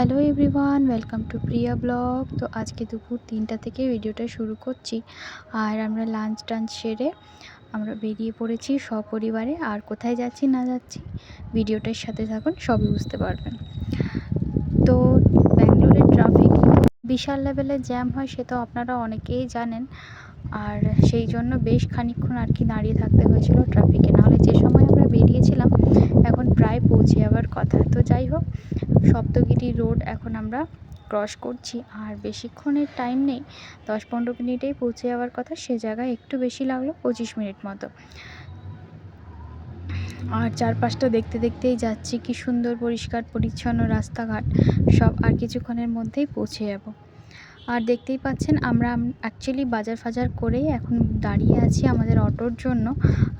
Hello everyone, welcome to Priya blog. তো আজকে দুপুর তিনটা থেকে ভিডিওটা শুরু করছি। আর আমরা লাঞ্চ টাঞ্চ সেরে আমরা বেরিয়ে পড়েছি সপরিবারে। আর কোথায় যাচ্ছি না যাচ্ছি, ভিডিওটার সাথে থাকুন, সবই বুঝতে পারবেন। তো ব্যাঙ্গালোরের ট্রাফিক বিশাল লেভেলের জ্যাম হয়, সে তো আপনারা অনেকেই জানেন। আর সেই জন্য বেশ খানিকক্ষণ আর কি দাঁড়িয়ে থাকতে হয়েছিল ট্রাফিকে। নাহলে যে সময় আমরা বেরিয়েছিলাম এখন প্রায় পৌঁছে যাওয়ার কথা। তো যাই হোক, সপ্তগিরি রোড এখন আমরা ক্রস করছি। আর বেশিক্ষণের টাইম নেই দশ পনেরো মিনিটেই পৌঁছে যাওয়ার কথা, সে জায়গায় একটু বেশি লাগল, পঁচিশ মিনিট মতো। আর চারপাশটা দেখতে দেখতেই যাচ্ছি, কি সুন্দর পরিষ্কার, পরিচ্ছন্ন রাস্তাঘাট। সব আর কিছুক্ষণের মধ্যেই পৌঁছে যাব। আর দেখতেই পাচ্ছেন, আমরা অ্যাকচুয়ালি বাজার ফাজার করেই এখন দাঁড়িয়ে আছি আমাদের অটোর জন্য।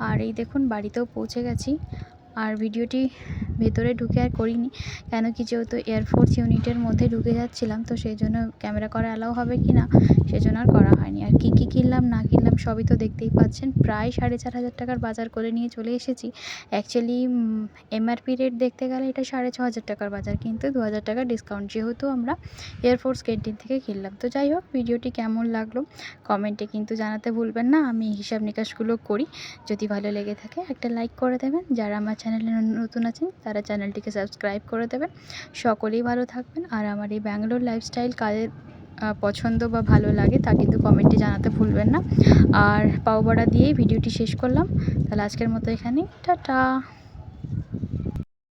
আর এই দেখুন, বাড়িতেও পৌঁছে গেছি। আর ভিডিওটি ভেতরে ঢুকে আর করিনি, কেন কি যেহেতু এয়ারফোর্স ইউনিটের মধ্যে ঢুকে যাচ্ছিলাম, তো সেই জন্য ক্যামেরা করা অ্যালাউ হবে কি না সেজন্য আর করা হয়নি। আর কী কী কিনলাম, না কিনলাম সবই তো দেখতেই পাচ্ছেন। প্রায় সাড়ে চার হাজার টাকার বাজার করে নিয়ে চলে এসেছি। অ্যাকচুয়ালি এমআরপি রেট দেখতে গেলে এটা সাড়ে ছ হাজার টাকার বাজার, কিন্তু দু হাজার টাকা ডিসকাউন্ট যেহেতু আমরা এয়ারফোর্স ক্যান্টিন থেকে কিনলাম। তো যাই হোক, ভিডিওটি কেমন লাগল কমেন্টে কিন্তু জানাতে ভুলবেন না। আমি হিসাব নিকাশগুলো করি। যদি ভালো লেগে থাকে, একটা লাইক করে দেবেন। যারা আমার চ্যানেলে নতুন আছেন, তারা চ্যানেলটিকে সাবস্ক্রাইব করে দেবেন। সকলেই ভালো থাকবেন। আর আমার এই ব্যাঙ্গালোর লাইফস্টাইল কাজের পছন্দ বা ভালো লাগে তা কিন্তু কমেন্টে জানাতে ভুলবেন না। আর পাও বড়া দিয়েই ভিডিওটি শেষ করলাম। তাহলে আজকের মতো এখানেই। টাটা!